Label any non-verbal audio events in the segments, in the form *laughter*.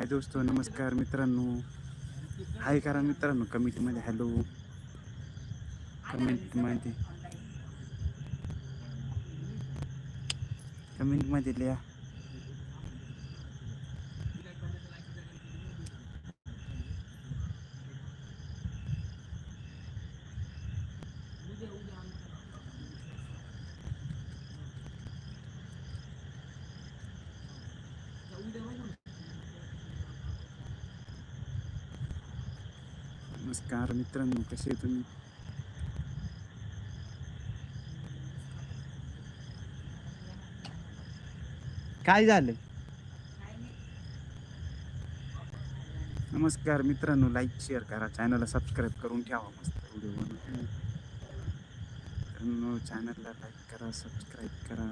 हाय दोस्त नमस्कार मित्रांनो. हाय करा मित्रांनो कमेंटमध्ये हॅलो. कमेंटमध्ये कमेंटमध्ये लिहा. नमस्कार मित्रांनो कसे आहे तुम्ही? काय झालं नमस्कार मित्रांनो लाईक शेअर करा. चॅनलला सबस्क्राईब करून ठेवा मस्त व्हिडिओ मित्रांनो चॅनलला लाईक करा सबस्क्राईब करा.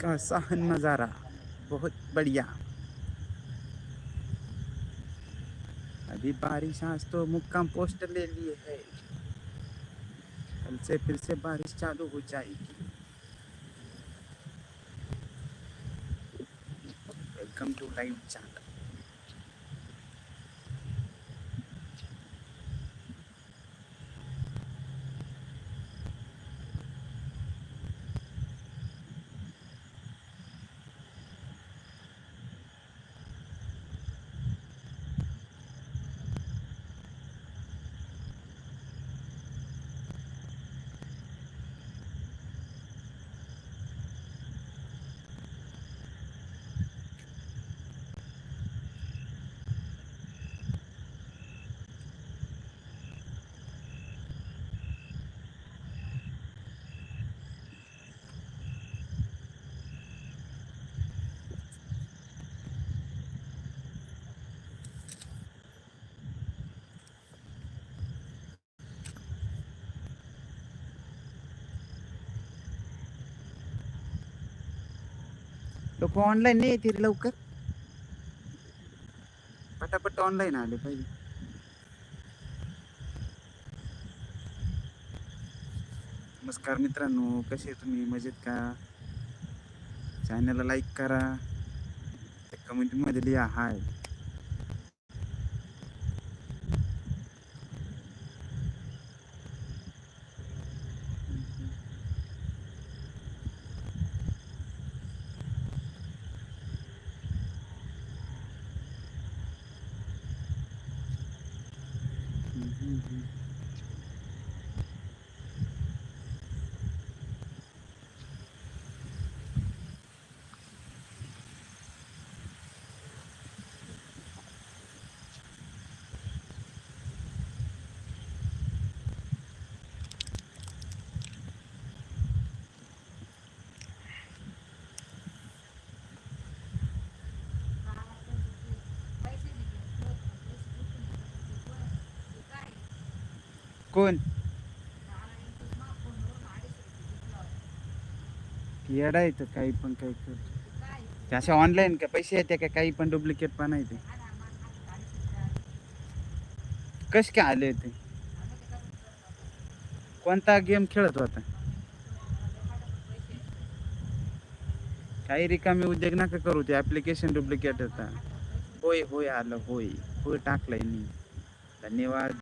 कैसा है नज़ारा। बहुत बढ़िया। अभी बारिश, आज तो मुक्का पोस्ट ले लिए है। कल से फिर से बारिश चालू हो जाएगी। वेलकम टू लाइव चैनल लोक ऑनलाईन नाही येतील लवकर. पटापट ऑनलाईन आले पाहिजे. नमस्कार मित्रांनो कसे तुम्ही? मजेत का? चॅनलला लाईक करा. कमेंटमध्ये लिहा हाय कोण? येडा येतं काही पण काही कर असे अशा ऑनलाईन का पैसे येते का काही पण डुप्लिकेट पण आहे ते. कसे काय आले ते? कोणता गेम खेळत होता काही रिकामी उद्योग नका करू ते ऍप्लिकेशन डुप्लिकेट होता. होय होय आलं होय. होय टाकलंय मी. धन्यवाद.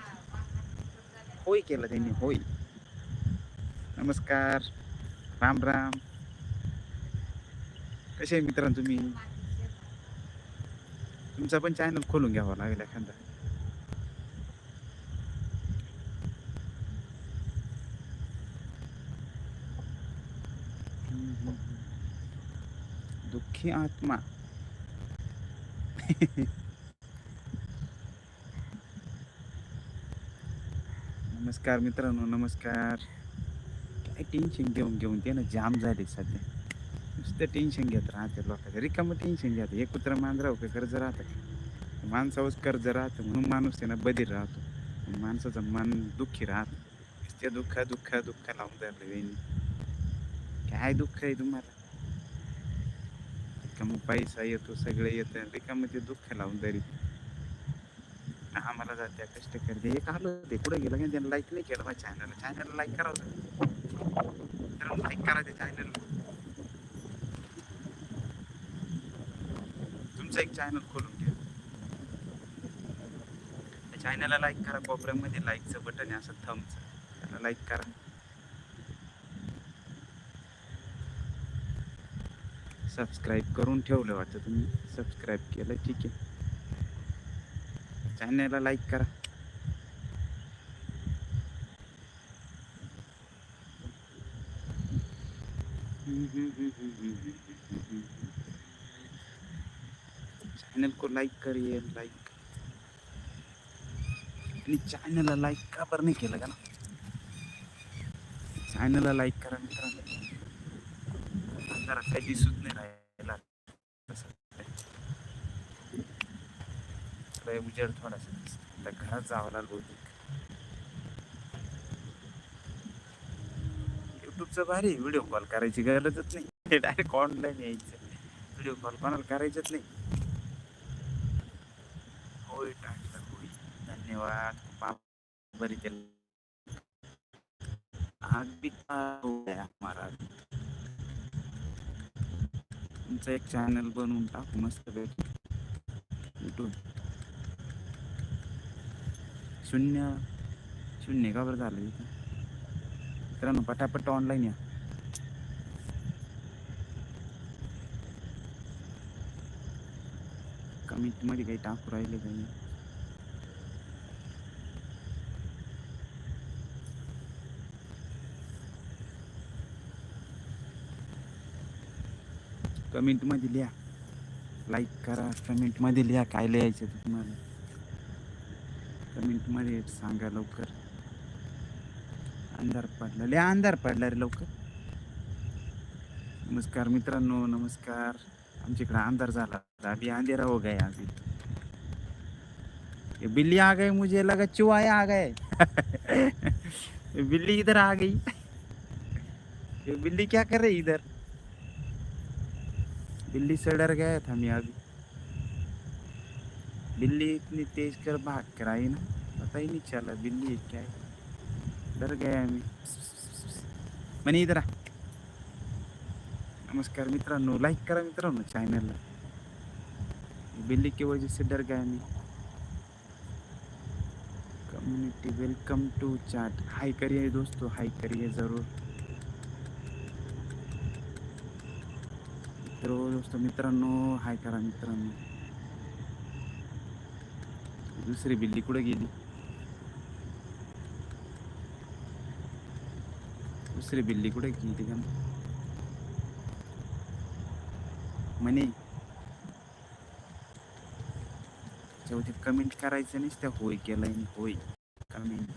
होय केलं त्यांनी होय नमस्कार राम राम. कसे आहे मित्रांनो तुम्ही? तुमचा पण चॅनल खोलून घ्यावा लागेल एखादा. दुःखी आत्मा. *laughs* नमस्कार मित्रांनो नमस्कार. काय टेन्शन घेऊन घेऊन ते ना जाम झाले सध्या. नुसतं टेन्शन घेत राहते लोकांचं. रिकामं टेन्शन घेत. हे कुत्रा मांजरा का कर्ज राहतं का? माणसावरच कर्ज राहतं म्हणून माणूस त्यांना बधीर राहतो. माणसाचं मन दुःखी राहतं. त्या दुःख दुःख दुःख लावून धरलं वेणी. काय दुःख आहे तुम्हाला? रिकामं पैसा येतो सगळं येतं. रिकामं ते दुःख लावून धरीत आम्हाला जाते कष्ट करते. एक आलं ते पुढे गेलं की त्यांना लाईक नाही केलं माझ्या चॅनलला चॅनलला लाईक करावं लाईक करा ते चॅनल तुमचं एक चॅनल खोलून घ्या. चॅनलला लाईक करा कोपऱ्यामध्ये लाईकचं बटन आहे असं थंबचं त्याला लाईक करा. सबस्क्राईब करून ठेवलं वाटतं तुम्ही. सबस्क्राईब केलं ठीक आहे. चॅनलला लाईक करा. चैनल को लाइक करिए लाइक आणि चॅनलला का बरं नाही केलं का ना चॅनलला लाईक करा मित्रांनो. जरा काही दिसत नाही राहिला लय उजेड थोडासा दिसतो. आता घरात जावं लागलं बहुतेक. युट्यूबचं भारी व्हिडिओ कॉल करायची गरजच नाही. डायरेक्ट ऑनलाईन यायचं. व्हिडिओ कॉल कोणाला करायचंच नाही. होय टाकलं होय. धन्यवाद. बाप बरी केलं. आग भी हमारा तुमचं एक चॅनल बनवून टाकू. मस्त भेट युट्यूब शून्य शून्य का बरं झालं इथं? मित्रांनो पटापट ऑनलाईन या. कमेंटमध्ये काही टाकू राहिले काही कमेंटमध्ये लिहा. लाईक करा कमेंटमध्ये लिहा. काय लिहायचं तुम्हाला? कमेंट मध्ये सांगा लवकर. अंधार पडला. लय अंधार पडला रे लवकर. नमस्कार मित्रांनो, नमस्कार. आमच्याकडे अंधार झाला अभी अंधेरा हो गया अभी ये बिल्ली आ गई मुझे, लगा चुहाया आ गए. *laughs* बिल्ली इधर आ गई. ये बिल्ली क्या कर रही इधर? बिल्ली से डर गया था मैं अभी. बिल्ली इतनी तेज कर भाग कर आई ना, पता ही नहीं चला बिल्ली क्या है। डर गया मैं। मनी इधर नमस्कार मित्रांनो लाईक करा मित्रांनो चॅनलला बिल्ली की वजह से डर गया मैं। Community welcome to chat hi करिए दोस्तों हाई करिए ज़रूर। मित्रो दोस्तों मित्रांनो हाय करा मित्रांनो। दुसरी बिल्ली कुठे गेली? दुसरी बिल्ली कुठे गेली का? म्हणे शेवटी कमेंट करायचं नाही त्या होय केलंय होय. कमेंट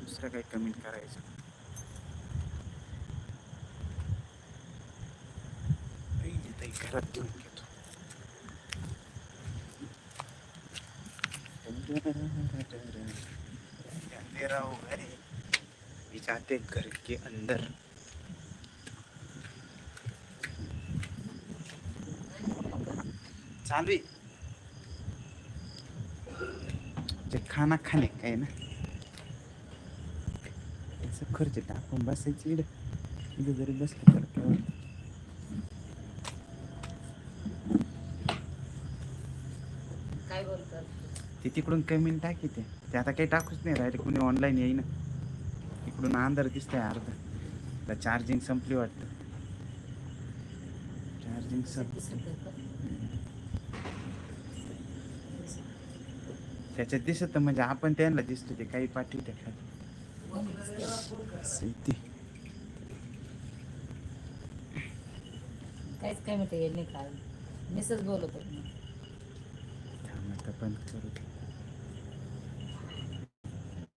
दुसरं काही कमेंट करायचं? पहिले ताई घरात घेतो अंधेरा हो गए मी जाते घर के अंदर चालू आहे. ते खाना खाणे काय ना? त्याचं खर्च टाकून बसायची इकडे इथं जरी बसलं तर काय बोल ते तिकडून कमी टाकी ते. ते आता काही टाकूच नाही राहिले कुणी ऑनलाईन येईना. इकडून अंधार दिसतंय अर्धा. चार्जिंग संपली वाटतं. चार्जिंग संपली त्याच्यात दिसत म्हणजे आपण त्यांना दिसतो ते काही पाठवते खाली. असं आहे ते. काहीच काय नाही काय मिसच बोलत होती. थांब आता बंद करू